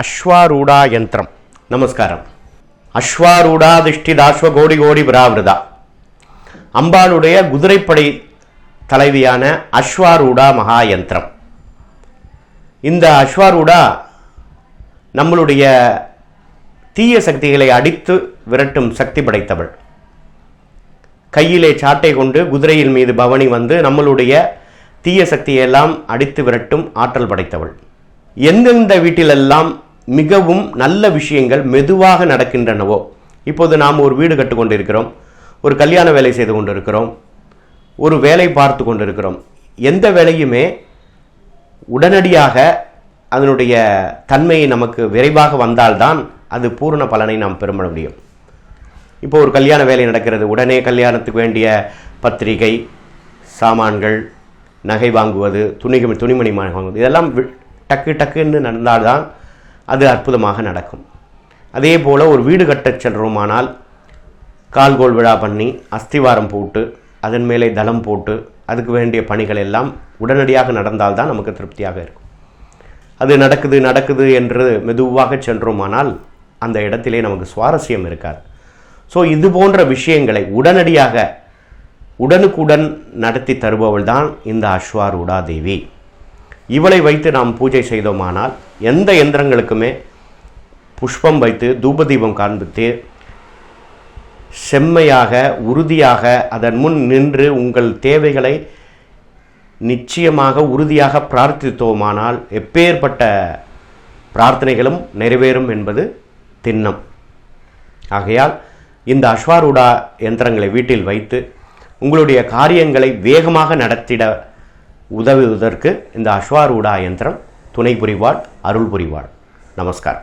அஸ்வாரூடா யந்திரம். நமஸ்காரம். அஸ்வாரூடா திஷ்டிதாஸ்வ கோடி கோடி பிராவிரதா. அம்பாளுடைய குதிரைப்படை தலைவியான அஸ்வாரூடா மகா யந்திரம். இந்த அஸ்வாரூடா நம்மளுடைய தீய சக்திகளை அடித்து விரட்டும் சக்தி படைத்தவள். கையிலே சாட்டை கொண்டு குதிரையின் மீது பவனி வந்து நம்மளுடைய தீய சக்தியெல்லாம் அடித்து விரட்டும் ஆற்றல் படைத்தவள். எந்தெந்த வீட்டிலெல்லாம் மிகவும் நல்ல விஷயங்கள் மெதுவாக நடக்கின்றனவோ? இப்போது நாம் ஒரு வீடு கட்டுக்கொண்டிருக்கிறோம் ஒரு கல்யாண வேலை செய்து கொண்டிருக்கிறோம். ஒரு வேலை பார்த்து கொண்டிருக்கிறோம். எந்த வேலையுமே உடனடியாக அதனுடைய தன்மையை நமக்கு விரைவாக வந்தால்தான் அது பூரண பலனை நாம் பெற முடியும். இப்போ ஒரு கல்யாண வேலை நடக்கிறது. உடனே கல்யாணத்துக்கு வேண்டிய பத்திரிகை சாமான்கள் நகை வாங்குவது துணி துணிமணி வாங்குவது இதெல்லாம் வி- டக்கு டக்குன்னு நடந்தால்தான் அது அற்புதமாக நடக்கும். அதே போல் ஒரு வீடு கட்டச் செல்கிறோமானால் கால்கோல் விழா பண்ணி அஸ்திவாரம் போட்டு அதன் மேலே தளம் போட்டு அதுக்கு வேண்டிய பணிகள் எல்லாம் உடனடியாக நடந்தால்தான் நமக்கு திருப்தியாக இருக்கும். அது நடக்குது நடக்குது என்று மெதுவாக சென்றோமானால் அந்த இடத்திலே நமக்கு சுவாரஸ்யம் இருக்காது. ஸோ இது போன்ற விஷயங்களை உடனடியாக உடனுக்குடன் நடத்தி தருபவள் தான் இந்த அஸ்வாரூடா தேவி. இவளை வைத்து நாம் பூஜை செய்தோமானால் எந்த எந்திரங்களுக்குமே புஷ்பம் வைத்து தூபதீபம் காண்பித்து செம்மையாக உறுதியாக அதன் முன் நின்று உங்கள் தேவைகளை நிச்சயமாக உறுதியாக பிரார்த்தித்தோமானால் எப்பேற்பட்ட பிரார்த்தனைகளும் நிறைவேறும் என்பது திண்ணம். ஆகையால் இந்த அஸ்வாரூடா எந்திரங்களை வீட்டில் வைத்து உங்களுடைய காரியங்களை வேகமாக நடத்திட உதவுவதற்கு இந்த அஸ்வாரூடா யந்திரம் துணை புரிவாள் அருள் புரிவாள். நமஸ்காரம்.